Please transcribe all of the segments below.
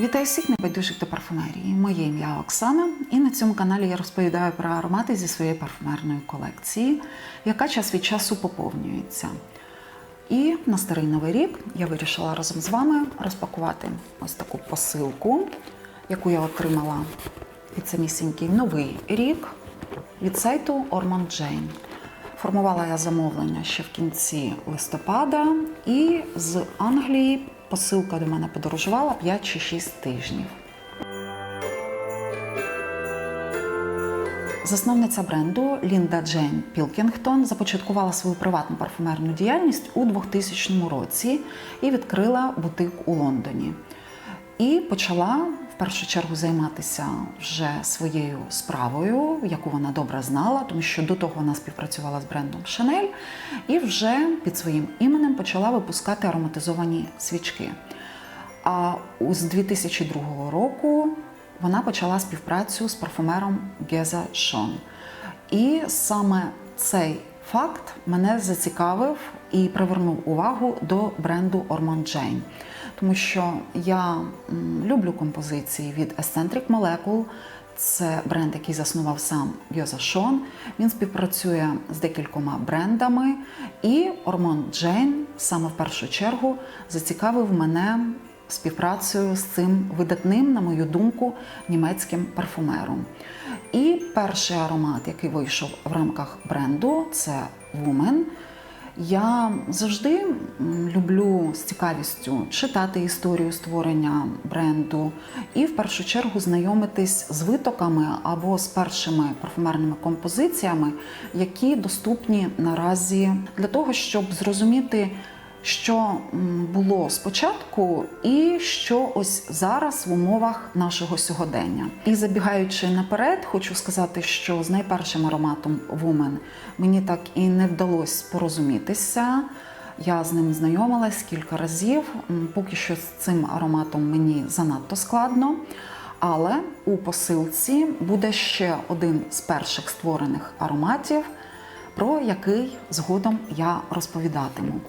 Вітаю всіх небайдужих до парфумерії. Моє ім'я Оксана, і на цьому каналі я розповідаю про аромати зі своєї парфумерної колекції, яка час від часу поповнюється. І на старий новий рік я вирішила разом з вами розпакувати ось таку посилку, яку я отримала під самісінький новий рік від сайту Ormond Jane. Формувала я замовлення ще в кінці листопада, і з Англії посилка до мене подорожувала 5 чи 6 тижнів. Засновниця бренду Лінда Джейн Пілкінгтон започаткувала свою приватну парфумерну діяльність у 2000 році і відкрила бутик у Лондоні. І почала першу чергу займатися вже своєю справою, яку вона добре знала, тому що до того вона співпрацювала з брендом Chanel і вже під своїм іменем почала випускати ароматизовані свічки. А з 2002 року вона почала співпрацю з парфумером Геза Шон. І саме цей факт мене зацікавив і привернув увагу до бренду Ormond Jane. Тому що я люблю композиції від Eccentric Molecule. Це бренд, який заснував сам Гьоза Шон. Він співпрацює з декількома брендами. І Ormond Jane саме в першу чергу зацікавив мене співпрацею з цим видатним, на мою думку, німецьким парфумером. І перший аромат, який вийшов в рамках бренду, це Woman. Я завжди люблю з цікавістю читати історію створення бренду і в першу чергу знайомитись з витоками або з першими парфумерними композиціями, які доступні наразі для того, щоб зрозуміти, що було спочатку, і що ось зараз в умовах нашого сьогодення. І забігаючи наперед, хочу сказати, що з найпершим ароматом Woman мені так і не вдалося порозумітися. Я з ним знайомилась кілька разів. Поки що з цим ароматом мені занадто складно. Але у посилці буде ще один з перших створених ароматів, про який згодом я розповідатиму.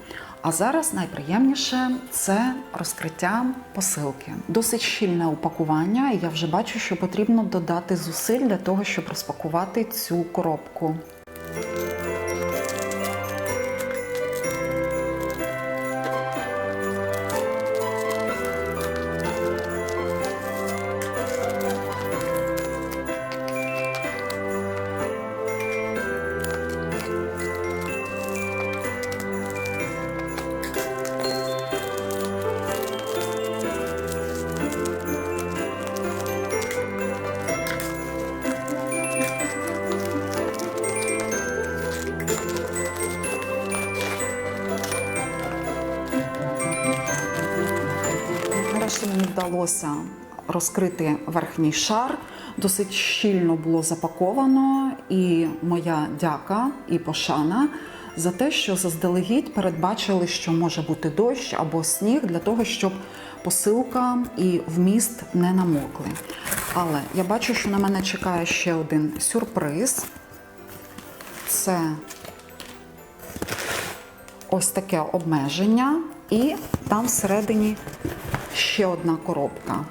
А зараз найприємніше це розкриття посилки. Досить щільне упакування, і я вже бачу, що потрібно додати зусиль для того, щоб розпакувати цю коробку. Вдалося розкрити верхній шар. Досить щільно було запаковано, і моя дяка і пошана за те, що заздалегідь передбачили, що може бути дощ або сніг для того, щоб посилка і вміст не намокли. Але я бачу, що на мене чекає ще один сюрприз. Це ось таке обмеження, і там всередині ще одна коробка.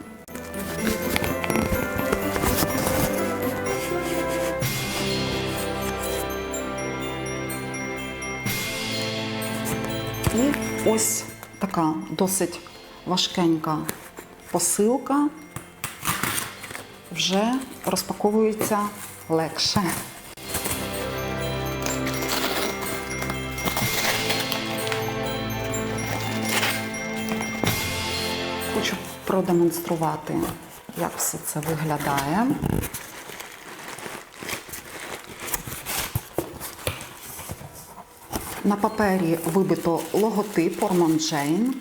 І ось така досить важкенька посилка вже розпаковується легше. Продемонструвати, як все це виглядає. На папері вибито логотип Ormond Jane.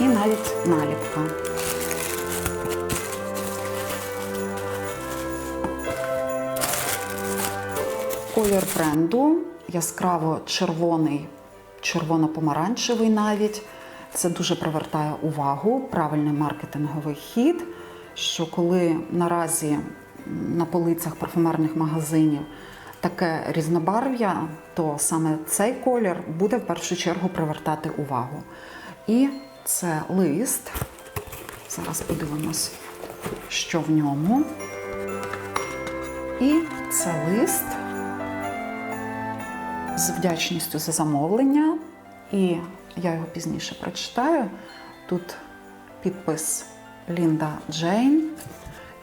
І навіть наліпка. Колір бренду яскраво червоний, червоно-помаранчевий навіть. Це дуже привертає увагу, правильний маркетинговий хід. Що коли наразі на полицях парфумерних магазинів таке різнобарв'я, то саме цей колір буде в першу чергу привертати увагу. І це лист. Зараз подивимось, що в ньому. І це лист з вдячністю за замовлення. І я його пізніше прочитаю. Тут підпис Лінда Джейн.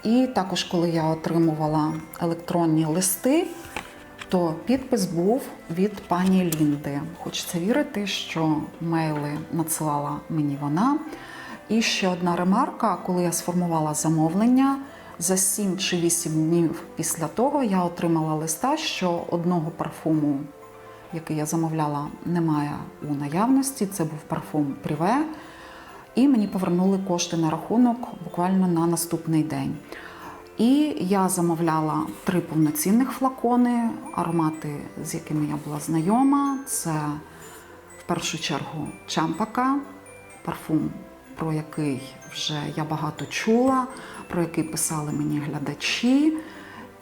І також, коли я отримувала електронні листи, то підпис був від пані Лінди. Хочеться вірити, що мейли надсилала мені вона. І ще одна ремарка: коли я сформувала замовлення, за 7 чи 8 днів після того я отримала листа, що одного парфуму, який я замовляла, немає у наявності. Це був парфум Пріве. І мені повернули кошти на рахунок буквально на наступний день. І я замовляла три повноцінних флакони, аромати, з якими я була знайома. Це в першу чергу Чампака, парфум, про який вже я багато чула, про який писали мені глядачі,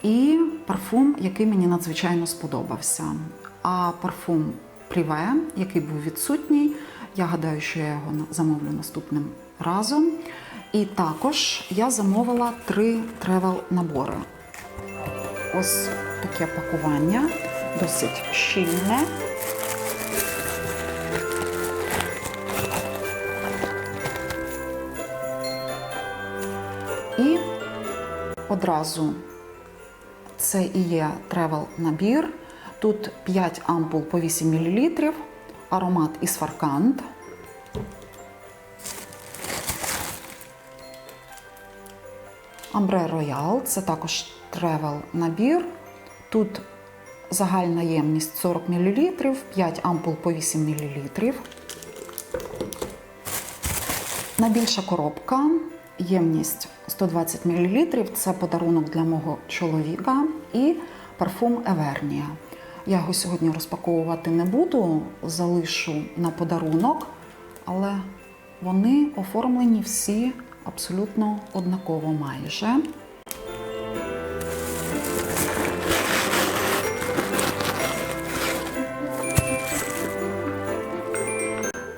і парфум, який мені надзвичайно сподобався. А парфум Пріве, який був відсутній, я гадаю, що я його замовлю наступним разом. І також я замовила три тревел-набори. Ось таке пакування, досить щільне. І одразу це і є тревел набір. Тут 5 ампул по 8 мл, аромат із фаркант. Амбре Роял це також тревел набір. Тут загальна ємність 40 мл, 5 ампул по 8 мл. Найбільша коробка, ємність 120 мл. Це подарунок для мого чоловіка і парфум Евернія. Я його сьогодні розпаковувати не буду, залишу на подарунок, але вони оформлені всі абсолютно однаково майже.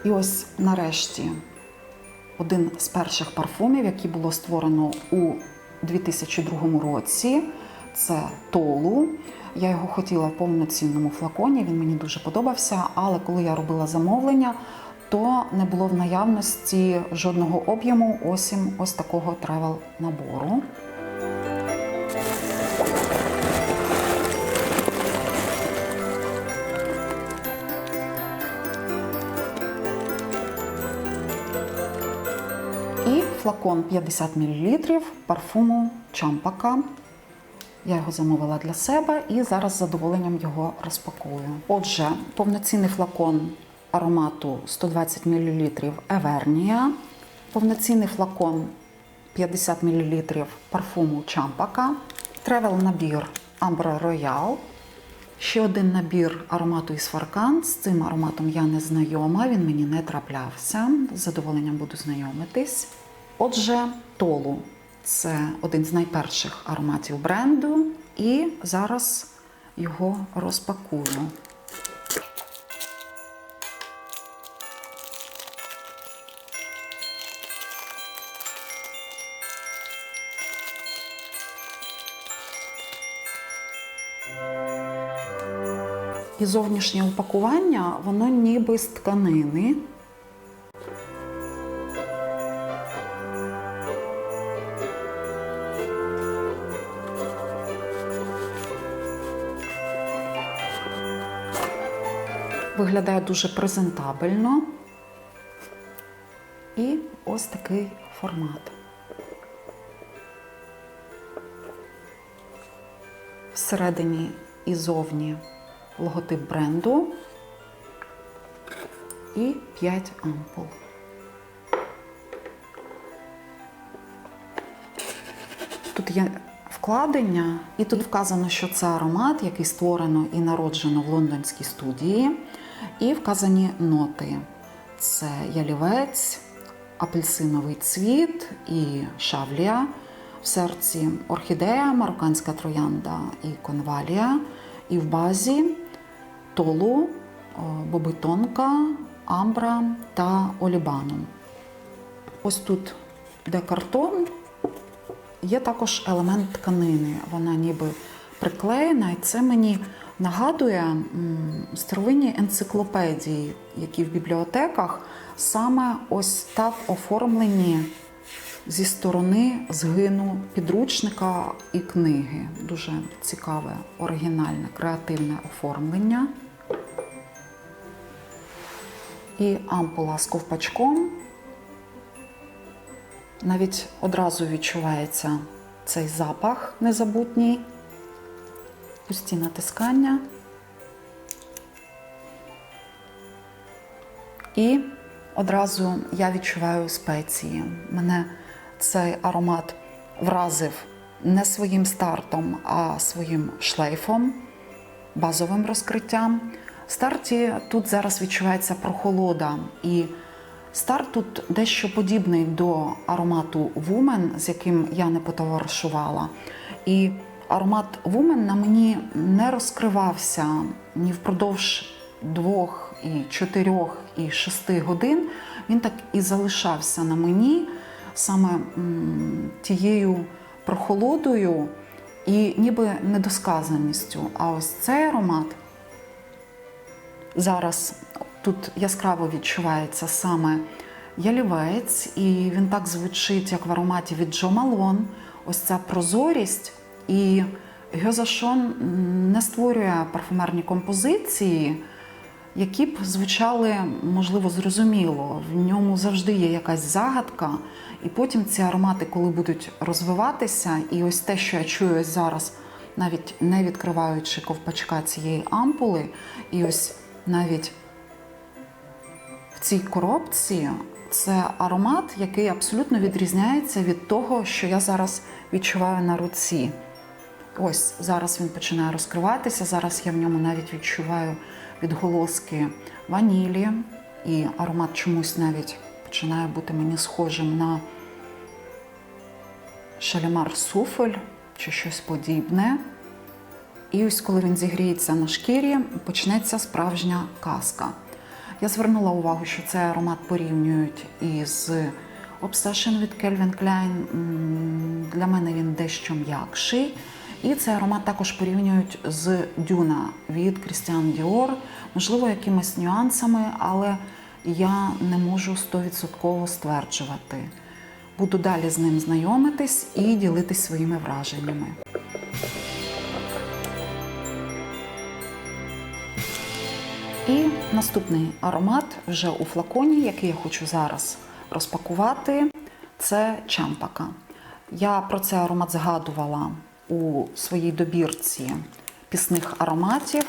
І ось нарешті один з перших парфумів, який було створено у 2002 році. Це Толу. Я його хотіла в повноцінному флаконі, він мені дуже подобався. Але коли я робила замовлення, то не було в наявності жодного об'єму осім ось такого тревел набору. І флакон 50 мл парфуму Чампака. Я його замовила для себе і зараз з задоволенням його розпакую. Отже, повноцінний флакон аромату 120 мл Евернія, повноцінний флакон 50 мл парфуму Чампака, тревел набір Ambre Royal, Ще один набір аромату із Фаркан. З цим ароматом я не знайома, він мені не траплявся. З задоволенням буду знайомитись. Отже, Толу це один з найперших ароматів бренду, і зараз його розпакую. І зовнішнє упакування, воно ніби з тканини. Виглядає дуже презентабельно. І ось такий формат. Всередині і зовні логотип бренду і 5 ампул. Тут є вкладення, і тут вказано, що це аромат, який створено і народжено в лондонській студії, і вказані ноти. Це ялівець, апельсиновий цвіт і шавлія. В серці орхідея, марокканська троянда і конвалія. І в базі толу, е, бобитонка, амбра та олібанум. Ось тут, де картон, є також елемент тканини. Вона ніби приклеєна, і це мені нагадує старовинні енциклопедії, які в бібліотеках саме ось так оформлені зі сторони згину підручника і книги. Дуже цікаве, оригінальне, креативне оформлення. І ампула з ковпачком. Навіть одразу відчувається цей запах незабутній. Пусті натискання. І одразу я відчуваю спеції. Мене цей аромат вразив не своїм стартом, а своїм шлейфом, базовим розкриттям. В старті тут зараз відчувається прохолода, і старт тут дещо подібний до аромату Вумен, з яким я не потоваришувала. І аромат Вумен на мені не розкривався ні впродовж двох, і чотирьох, і шести годин. Він так і залишався на мені саме тією прохолодою і ніби недосказаністю. А ось цей аромат зараз тут яскраво відчувається саме ялівець, і він так звучить, як в ароматі від Джо Малон. Ось ця прозорість. І Гьозашон не створює парфумерні композиції, які б звучали, можливо, зрозуміло. В ньому завжди є якась загадка, і потім ці аромати, коли будуть розвиватися, і ось те, що я чую ось зараз, навіть не відкриваючи ковпачка цієї ампули, і ось навіть в цій коробці це аромат, який абсолютно відрізняється від того, що я зараз відчуваю на руці. Ось зараз він починає розкриватися. Зараз я в ньому навіть відчуваю відголоски ванілі, і аромат чомусь навіть починає бути мені схожим на шалімар суфель чи щось подібне. І ось коли він зігріється на шкірі, почнеться справжня казка. Я звернула увагу, що цей аромат порівнюють із Obsession від Calvin Klein. Для мене він дещо м'якший. І цей аромат також порівнюють з Дюна від Christian Dior, можливо, якимись нюансами, але я не можу 100% стверджувати. Буду далі з ним знайомитись і ділитись своїми враженнями. І наступний аромат вже у флаконі, який я хочу зараз розпакувати, це чампака. Я про цей аромат згадувала у своїй добірці пісних ароматів,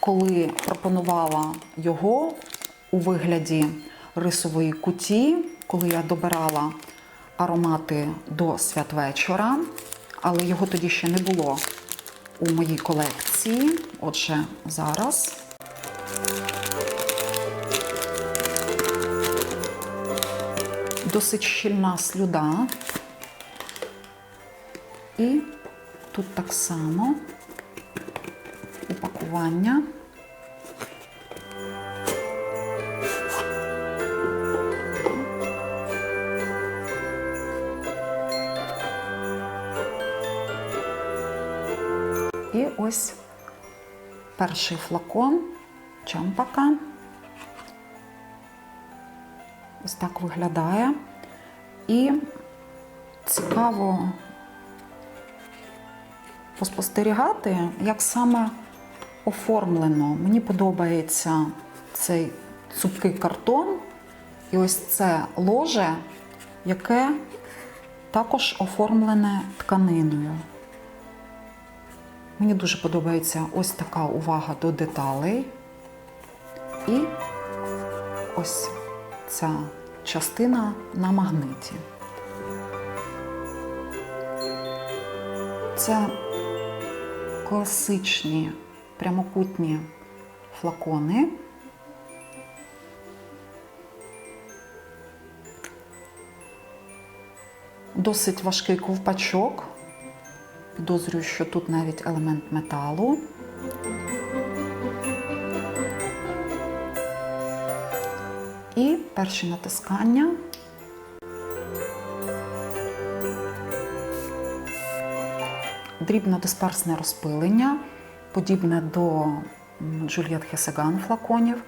коли пропонувала його у вигляді рисової куті, коли я добирала аромати до святвечора, але його тоді ще не було у моїй колекції. Отже, зараз. Досить щільна слюда. І тут так само упакування. І ось перший флакон чампака. Ось так виглядає. І цікаво поспостерігати, як саме оформлено. Мені подобається цей цупкий картон і ось це ложе, яке також оформлене тканиною. Мені дуже подобається ось така увага до деталей. І ось ця частина на магниті. Це класичні прямокутні флакони. Досить важкий ковпачок. Підозрюю, що тут навіть елемент металу. І перші натискання. Дрібнодисперсне розпилення, подібне до Джульєт Хесеган флаконів.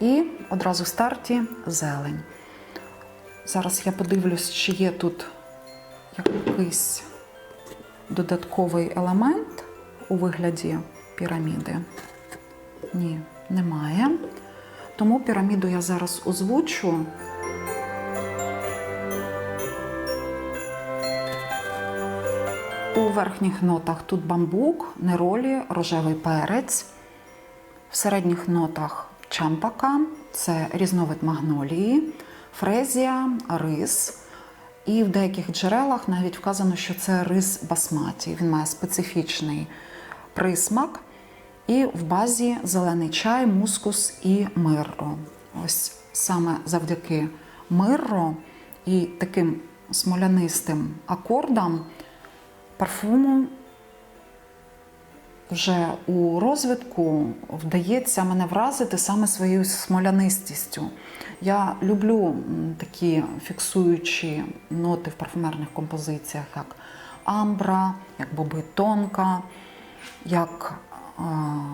І одразу в старті зелень. Зараз я подивлюсь, чи є тут якийсь додатковий елемент у вигляді піраміди. Ні, немає. Тому піраміду я зараз озвучу. Верхніх нотах тут бамбук, неролі, рожевий перець. В середніх нотах чампака, це різновид магнолії, фрезія, рис. І в деяких джерелах навіть вказано, що це рис басматі. Він має специфічний присмак. І в базі зелений чай, мускус і мирро. Ось саме завдяки мирро і таким смолянистим акордам парфуму вже у розвитку вдається мене вразити саме своєю смолянистістю. Я люблю такі фіксуючі ноти в парфумерних композиціях, як амбра, як боби тонка, як а,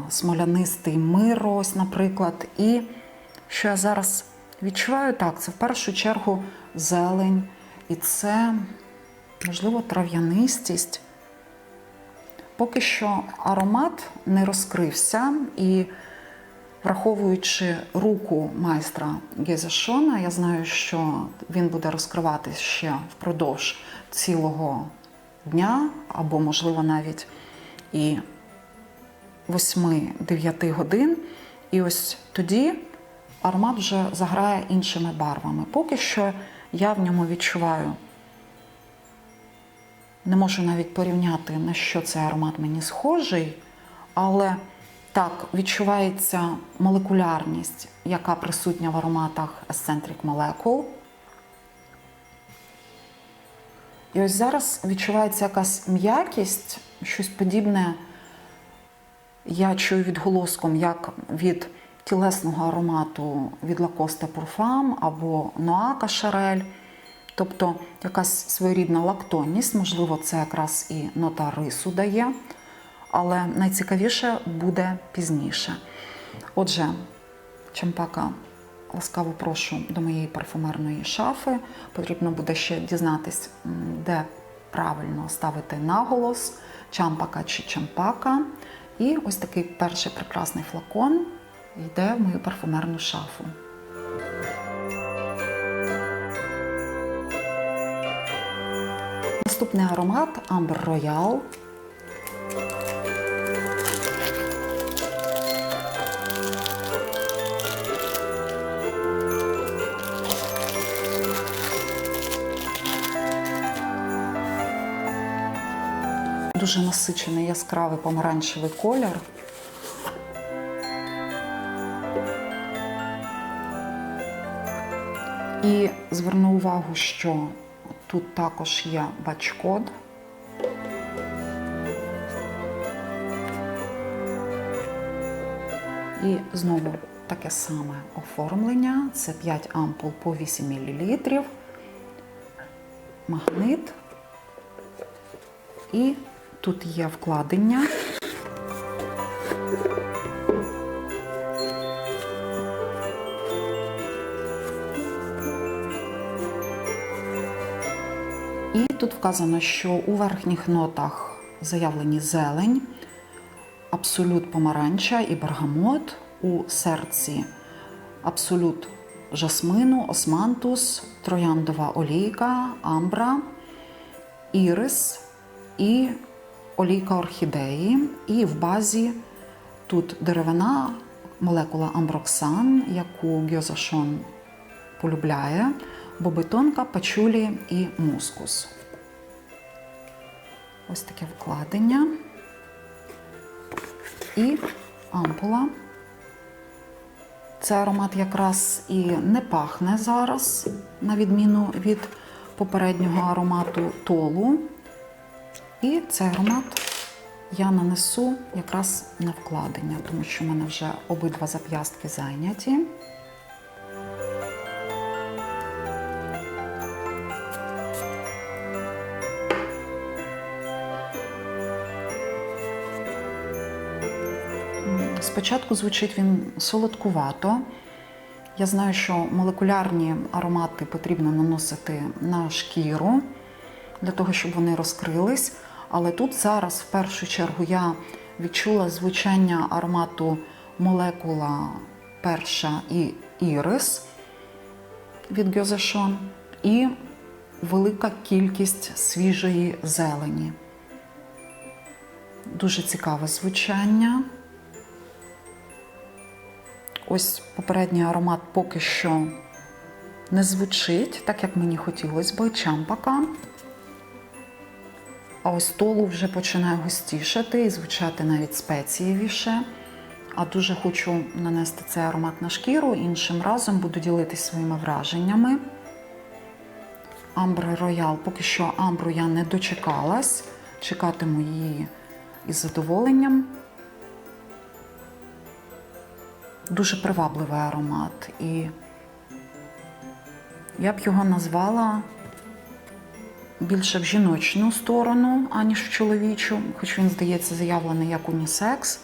смолянистий мир, ось, наприклад. І що я зараз відчуваю, так, це в першу чергу зелень, і це, можливо, трав'янистість. Поки що аромат не розкрився, і враховуючи руку майстра Гезешона, я знаю, що він буде розкриватись ще впродовж цілого дня, або, можливо, навіть і 8-9 годин. І ось тоді аромат вже заграє іншими барвами. Поки що я в ньому відчуваю не можу навіть порівняти, на що цей аромат мені схожий, але так відчувається молекулярність, яка присутня в ароматах Eccentric Molecule. І ось зараз відчувається якась м'якість, щось подібне. Я чую відголоском, як від тілесного аромату від Lacoste Parfum або Noa Cacharel. Тобто якась своєрідна лактонність, можливо, це якраз і нота рису дає, але найцікавіше буде пізніше. Отже, Чемпака, ласкаво прошу до моєї парфумерної шафи. Потрібно буде ще дізнатись, де правильно ставити наголос, чампака чи чампака. І ось такий перший прекрасний флакон йде в мою парфумерну шафу. Наступний аромат Amber Royal. Дуже насичений яскравий помаранчевий колір. І зверну увагу, що тут також є бач-код. І знову таке саме оформлення. Це 5 ампул по 8 мл. Магнит. І тут є вкладення. Тут вказано, що у верхніх нотах заявлені зелень, абсолют помаранча і бергамот, у серці абсолют жасмину, османтус, трояндова олійка, амбра, ірис і олійка орхідеї. І в базі тут деревина, молекула амброксан, яку Гьозашон полюбляє, бобитонка, пачулі і мускус. Ось таке вкладення. І ампула. Це аромат якраз і не пахне зараз, на відміну від попереднього аромату толу. І цей аромат я нанесу якраз на вкладення, тому що в мене вже обидва зап'ястки зайняті. Спочатку звучить він солодкувато. Я знаю, що молекулярні аромати потрібно наносити на шкіру для того, щоб вони розкрились. Але тут зараз, в першу чергу, я відчула звучання аромату молекула перша і ірис від Гьозешон і велика кількість свіжої зелені. Дуже цікаве звучання. Ось попередній аромат поки що не звучить, так як мені хотілося би, чампака. А ось толу вже починає густішати і звучати навіть спецієвіше. А дуже хочу нанести цей аромат на шкіру. Іншим разом буду ділитися своїми враженнями. Амбри Роял. Поки що амбру я не дочекалась. Чекатиму її із задоволенням. Дуже привабливий аромат. І я б його назвала більше в жіночну сторону, аніж в чоловічу, хоч він, здається, заявлений як унісекс.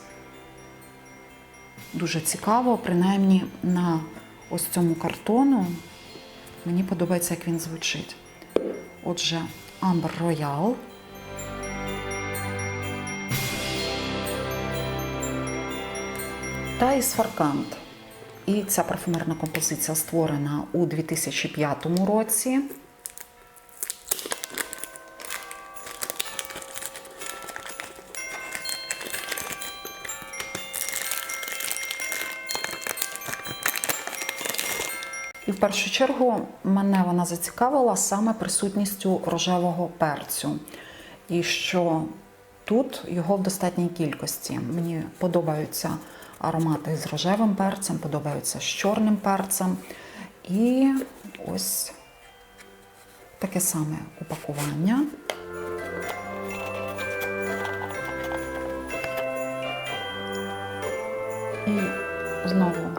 Дуже цікаво, принаймні на ось цьому картону. Мені подобається, як він звучить. Отже, Amber Royal. Та Ісфаркант. І ця парфумерна композиція створена у 2005 році. І в першу чергу мене вона зацікавила саме присутністю рожевого перцю. І що тут його в достатній кількості. Мені подобаються аромати з рожевим перцем, подобаються з чорним перцем. І ось таке саме упакування. І знову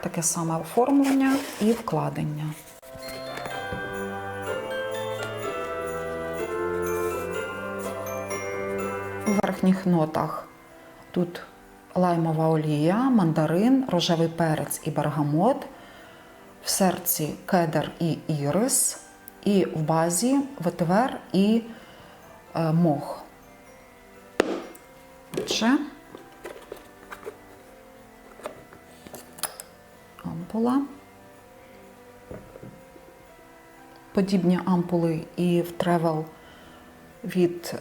таке саме оформлення і вкладення. У верхніх нотах тут лаймова олія, мандарин, рожевий перець і бергамот, в серці кедр і ірис, і в базі ветивер і е, мох. Отже, ампула. Подібні ампули і в тревел від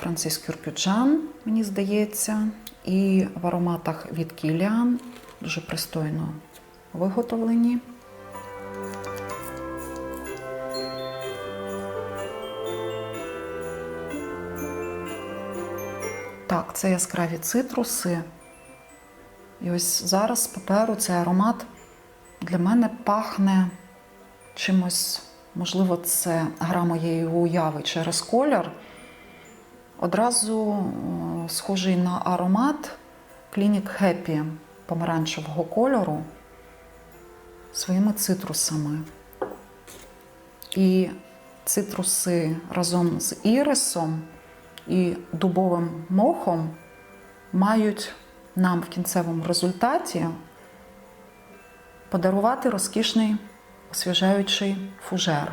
Францис Кюрпюджан, мені здається, і в ароматах від Кіліан дуже пристойно виготовлені. Так, це яскраві цитруси. І ось зараз з паперу цей аромат для мене пахне чимось, можливо, це гра моєї уяви через колір. Одразу схожий на аромат Clinic Happy помаранчевого кольору своїми цитрусами. І цитруси разом з ірисом і дубовим мохом мають нам в кінцевому результаті подарувати розкішний освіжаючий фужер.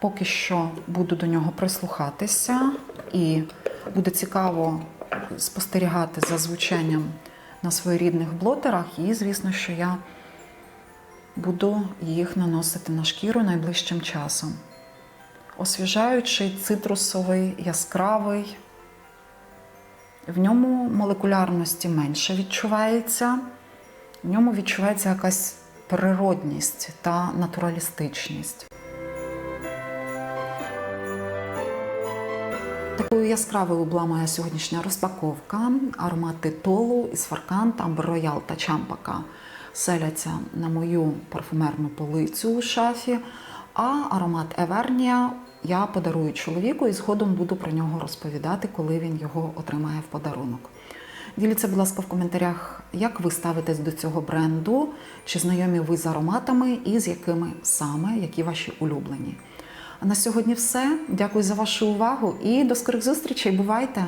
Поки що буду до нього прислухатися, і буде цікаво спостерігати за звучанням на своєрідних блотерах. І, звісно, що я буду їх наносити на шкіру найближчим часом. Освіжаючий, цитрусовий, яскравий. В ньому молекулярності менше відчувається, в ньому відчувається якась природність та натуралістичність. Яскравою була моя сьогоднішня розпаковка. Аромати Толу, Ісфаркант, Амбер Роял та Чампака селяться на мою парфумерну полицю у шафі. А аромат Евернія я подарую чоловіку і згодом буду про нього розповідати, коли він його отримає в подарунок. Діліться, будь ласка, в коментарях, як ви ставитесь до цього бренду, чи знайомі ви з ароматами і з якими саме, які ваші улюблені. А на сьогодні все. Дякую за вашу увагу і до скорих зустрічей. Бувайте!